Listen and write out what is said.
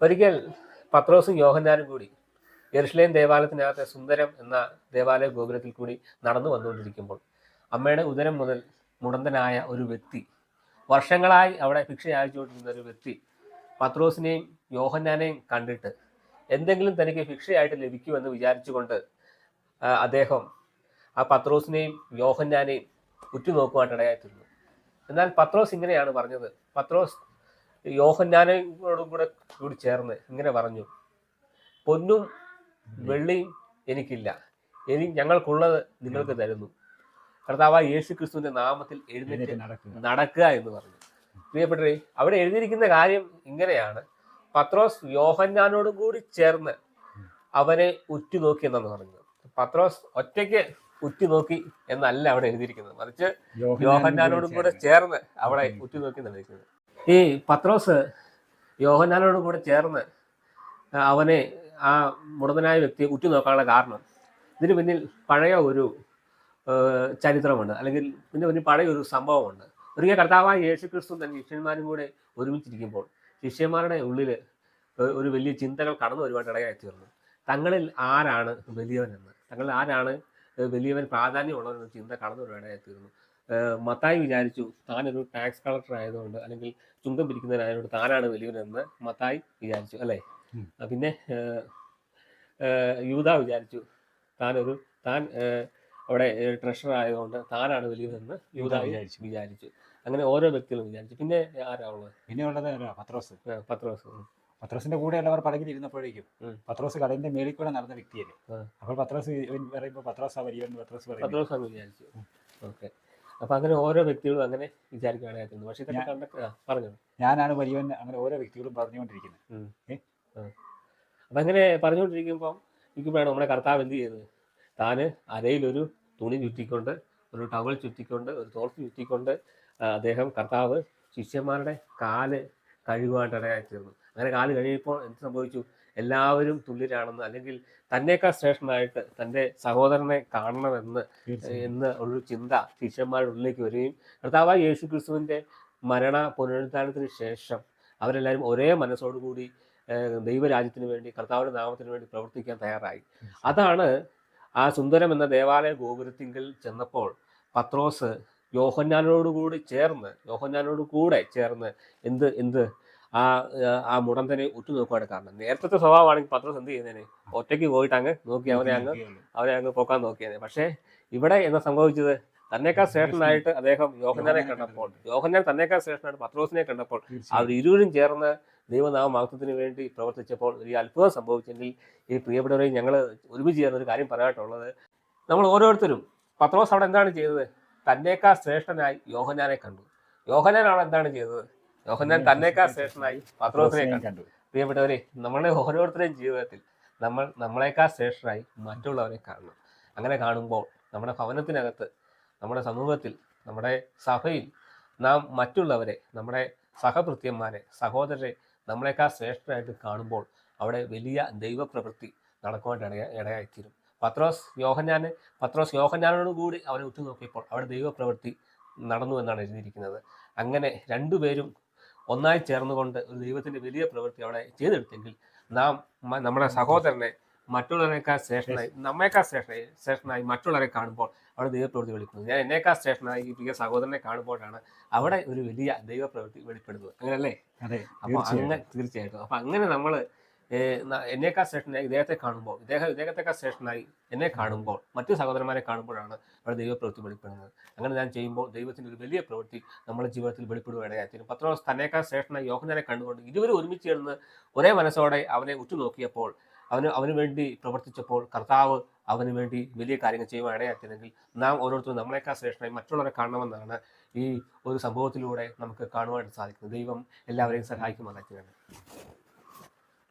ഒരിക്കൽ പത്രോസും യോഹന്നാനും കൂടി യെരുഷലേം ദേവാലയത്തിനകത്തെ സുന്ദരം എന്ന ദേവാലയ ഗോപുരത്തിൽ കൂടി നടന്നു വന്നുകൊണ്ടിരിക്കുമ്പോൾ അമ്മയുടെ ഉദരം മുതൽ മുടന്തനായ ഒരു വ്യക്തി വർഷങ്ങളായി അവിടെ ഭിക്ഷ യാചിച്ചുകൊണ്ടിരുന്ന ഒരു വ്യക്തി പത്രോസിനെയും യോഹന്നാനെയും കണ്ടിട്ട് എന്തെങ്കിലും തനിക്ക് ഭിക്ഷയായിട്ട് ലഭിക്കുമെന്ന് വിചാരിച്ചുകൊണ്ട് അദ്ദേഹം ആ പത്രോസിനെയും യോഹന്നാനെയും ഉറ്റുനോക്കുവാനിടയായിത്തീർന്നു എന്നാൽ പത്രോസ് ഇങ്ങനെയാണ് പറഞ്ഞത്. പത്രോസ് യോഹന്നാനോടും കൂടെ കൂടി ചേർന്ന് ഇങ്ങനെ പറഞ്ഞു പൊന്നും വെള്ളിയും എനിക്കില്ല. ഇനി ഞങ്ങൾക്കുള്ളത് നിങ്ങൾക്ക് തരുന്നു. കർത്താവ് യേശു ക്രിസ്തുവിന്റെ നാമത്തിൽ എഴുന്നേറ്റ് നടക്കുക. എന്ന് പറഞ്ഞു. പ്രിയപ്പെട്ടവരെ അവിടെ എഴുതിയിരിക്കുന്ന കാര്യം ഇങ്ങനെയാണ്. പത്രോസ് യോഹന്നാനോടും കൂടി ചേർന്ന് അവനെ ഉറ്റുനോക്കി എന്നാണ് പറഞ്ഞത്. പത്രോസ് ഒറ്റയ്ക്ക് ഉറ്റുനോക്കി എന്നല്ല അവിടെ എഴുതിയിരിക്കുന്നത്. മറിച്ച് യോഹന്നാനോടും കൂടെ ചേർന്ന്. അവിടെ ഉറ്റുനോക്കി നിലനിൽക്കുന്നത് ഈ പത്രോസ് യോഹന്നാനോടും കൂടെ ചേർന്ന് അവനെ ആ മുടന്തനായ വ്യക്തിയെ ഉറ്റുനോക്കാനുള്ള കാരണം. ഇതിന് പിന്നിൽ പഴയ ഒരു ചരിത്രമുണ്ട്. അല്ലെങ്കിൽ ഇതിന് പിന്നിൽ പഴയ ഒരു സംഭവമുണ്ട്. ഒരിക്കൽ കർത്താവായ യേശു ക്രിസ്തു തന്നെ ശിഷ്യന്മാരും കൂടെ ഒരുമിച്ചിരിക്കുമ്പോൾ ശിഷ്യന്മാരുടെ ഉള്ളിൽ ഒരു വലിയ ചിന്തകൾ കടന്നു വരുവാൻ ഇടയായി തീർന്നു. തങ്ങളിൽ ആരാണ് വലിയവനെന്ന്? തങ്ങളിൽ ആരാണ് വലിയവൻ പ്രാധാന്യമുള്ളവർ ചിന്ത കടന്നു വരുവാൻ തീർന്നു. മത്തായി വിചാരിച്ചു താനൊരു ടാക്സ് കളക്ടർ ആയതുകൊണ്ട് അല്ലെങ്കിൽ ചുങ്കം പിരിക്കുന്നതിനായതുകൊണ്ട് താനാണ് വലിയവനെന്ന് മത്തായി വിചാരിച്ചു അല്ലേ? പിന്നെ ഏഹ്, വിചാരിച്ചു താനൊരു താൻ അവിടെ ട്രഷറർ ആയതുകൊണ്ട് താനാണ് വലിയവനെന്ന് യൂത വിചാരിച്ചു. വിചാരിച്ചു. അങ്ങനെ ഓരോ വ്യക്തികളും വിചാരിച്ചു. പിന്നെ ആരാ ഉള്ളത്? പിന്നെ ഉള്ളത്? പത്രോസ്. പത്രോസ്. പത്രോസിന്റെ കൂടെയുള്ളവർ പടകിൽ ഇരുന്നപ്പോഴേക്കും. പത്രോസ് കടലിന്റെ മേളിൽ കൂടെ നടന്ന വ്യക്തിയല്ലേ. അപ്പോൾ പത്രോസ് പറയുമ്പോൾ പത്രോസ് പത്രോസ് പത്രോസ് വിചാരിച്ചു. ഓക്കെ. അപ്പൊ അങ്ങനെ ഓരോ വ്യക്തികളും അങ്ങനെ വിചാരിക്കുകയാണ് പക്ഷെ പറഞ്ഞു. ഞാനാണ് വലിയവൻ അങ്ങനെ ഓരോ വ്യക്തികളും പറഞ്ഞുകൊണ്ടിരിക്കുന്നത്. അപ്പൊ അങ്ങനെ പറഞ്ഞുകൊണ്ടിരിക്കുമ്പോൾ ഇരിക്കുമ്പോഴാണ് നമ്മുടെ കർത്താവ് എന്ത് ചെയ്തത് താന് അരയിലൊരു തുണി ചുറ്റിക്കൊണ്ട് ഒരു ടവൽ ചുറ്റിക്കൊണ്ട് ഒരു തോർത്ത് ചുറ്റിക്കൊണ്ട് അദ്ദേഹം കർത്താവ് ശിഷ്യന്മാരുടെ കാൽ കഴുകുവാനിടയായി തീർന്നു അങ്ങനെ കാൽ കഴിയുമ്പോൾ എന്ത് സംഭവിച്ചു? എല്ലാവരും തുല്യരാണെന്ന് അല്ലെങ്കിൽ തന്നേക്കാൾ ശ്രേഷ്ഠനായിട്ട് തന്റെ സഹോദരനെ കാണണമെന്ന് എന്ന് ഒരു ചിന്ത ശിഷ്യന്മാരുടെ ഉള്ളിലേക്ക് വരികയും കർത്താവായ യേശു ക്രിസ്തുവിന്റെ മരണ പുനരുദ്ധാനത്തിന് ശേഷം അവരെല്ലാവരും ഒരേ മനസ്സോടുകൂടി ദൈവരാജ്യത്തിന് വേണ്ടി കർത്താവിന്റെ നാമത്തിന് വേണ്ടി പ്രവർത്തിക്കാൻ തയ്യാറായി. അതാണ് ആ സുന്ദരം എന്ന ദേവാലയ ഗോപുരത്തിങ്കിൽ ചെന്നപ്പോൾ പത്രോസ് യോഹന്നാനോടുകൂടി ചേർന്ന് യോഹന്നാനോട് കൂടെ ചേർന്ന് എന്ത് എന്ത്? ആ ആ മുടന്തനെ ഉറ്റുനോക്കുവാണ് കാരണം. നേരത്തെ സ്വഭാവമാണെങ്കിൽ പത്രോസ് എന്ത് ചെയ്യുന്നതിന് ഒറ്റയ്ക്ക് പോയിട്ട് അങ്ങ് നോക്കി അവനെ അങ്ങ് അവനെ. അങ്ങ് പോക്കാൻ നോക്കിയത് പക്ഷേ ഇവിടെ എന്താ സംഭവിച്ചത്? തന്നേക്കാൾ ശ്രേഷ്ഠനായിട്ട് അദ്ദേഹം യോഹന്നാനെ കണ്ടപ്പോൾ യോഹന്നാൻ തന്നേക്കാൾ ശ്രേഷ്ഠനായിട്ട് പത്രോസിനെ കണ്ടപ്പോൾ അവർ ഇരുവരും ചേർന്ന് ദൈവനാമ മഹത്വത്തിന് വേണ്ടി പ്രവർത്തിച്ചപ്പോൾ ഒരു അത്ഭുതം സംഭവിച്ചെങ്കിൽ ഈ പ്രിയപ്പെട്ടവരെയും ഞങ്ങൾ ഒരുമിച്ച് ചേർന്ന ഒരു കാര്യം പറയാനുള്ളത് നമ്മൾ ഓരോരുത്തരും പത്രോസ് അവിടെ എന്താണ് ചെയ്തത്? തന്നേക്കാൾ ശ്രേഷ്ഠനായി യോഹനാനെ കണ്ടു. യോഹന്നാനാണ് എന്താണ് ചെയ്തത്? യോഹന്നാൻ തന്നേക്കാൾ ശ്രേഷ്ഠനായി പത്രോസിനെ കണ്ടു. പ്രിയപ്പെട്ടവരെ നമ്മളെ ഓരോരുത്തരുടെയും ജീവിതത്തിൽ നമ്മൾ നമ്മളെക്കാൾ ശ്രേഷ്ഠരായി മറ്റുള്ളവരെ കാണണം. അങ്ങനെ കാണുമ്പോൾ നമ്മുടെ ഭവനത്തിനകത്ത് നമ്മുടെ സമൂഹത്തിൽ നമ്മുടെ സഭയിൽ നാം മറ്റുള്ളവരെ നമ്മുടെ സഹഭൃത്യന്മാരെ സഹോദരരെ നമ്മളെക്കാൾ ശ്രേഷ്ഠരായിട്ട് കാണുമ്പോൾ അവിടെ വലിയ ദൈവപ്രവൃത്തി നടക്കുവാൻ ഇടയ ഇടയായിത്തീരും. പത്രോസ് യോഹന്നാന് പത്രോസ് യോഹന്നാനോട് കൂടി അവനെ ഉറ്റുനോക്കിയപ്പോൾ അവിടെ ദൈവപ്രവൃത്തി നടന്നു എന്നാണ് എഴുതിയിരിക്കുന്നത്. അങ്ങനെ രണ്ടുപേരും ഒന്നായി ചേർന്നുകൊണ്ട് ഒരു ദൈവത്തിന്റെ വലിയ പ്രവൃത്തി അവിടെ ചെയ്തെടുത്തെങ്കിൽ നാം നമ്മുടെ സഹോദരനെ മറ്റുള്ളവരെക്കാൾ ശ്രേഷ്ഠനായി നമ്മേക്കാൾ ശ്രേഷ്ഠനായി ശ്രേഷ്ഠനായി മറ്റുള്ളവരെ കാണുമ്പോൾ അവിടെ ദൈവപ്രവൃത്തി വെളിപ്പെടുന്നു ഞാൻ എന്നേക്കാൾ ശ്രേഷ്ഠനായി ഈ പ്രിയ സഹോദരനെ കാണുമ്പോഴാണ് അവിടെ ഒരു വലിയ ദൈവപ്രവൃത്തി വെളിപ്പെടുന്നത്. അങ്ങനെയല്ലേ അതെ അപ്പൊ അങ്ങനെ തീർച്ചയായിട്ടും. അപ്പൊ അങ്ങനെ നമ്മൾ എന്നേക്കാൾ ശ്രേഷ്ഠനായി ഇദ്ദേഹത്തെ കാണുമ്പോൾ ഇദ്ദേഹം ഇദ്ദേഹത്തെക്കാൾ ശ്രേഷ്ഠനായി എന്നെ കാണുമ്പോൾ മറ്റു സഹോദരന്മാരെ കാണുമ്പോഴാണ് അവിടെ ദൈവപ്രവൃത്തി വെളിപ്പെടുന്നത്. അങ്ങനെ ഞാൻ ചെയ്യുമ്പോൾ ദൈവത്തിന്റെ ഒരു വലിയ പ്രവൃത്തി നമ്മുടെ ജീവിതത്തിൽ വെളിപ്പെടുവാനിടയായിത്തീരും പത്രോസ് തന്നേക്കാൾ ശ്രേഷ്ഠനായി യോഹനാനെ കണ്ടുകൊണ്ട് ഇരുവരും ഒരുമിച്ച് ചേർന്ന് ഒരേ മനസ്സോടെ അവനെ ഉറ്റുനോക്കിയപ്പോൾ അവന് അവന് വേണ്ടി പ്രവർത്തിച്ചപ്പോൾ കർത്താവ് അവന് വേണ്ടി വലിയ കാര്യങ്ങൾ ചെയ്യുവാൻ നാം ഓരോരുത്തരും നമ്മളെക്കാൾ ശ്രേഷ്ഠനായി മറ്റുള്ളവരെ കാണണമെന്നാണ് ഈ ഒരു സംഭവത്തിലൂടെ നമുക്ക് കാണുവാനായിട്ട് സാധിക്കുന്നത്. ദൈവം എല്ലാവരെയും സഹായിക്കുമാറാക്കി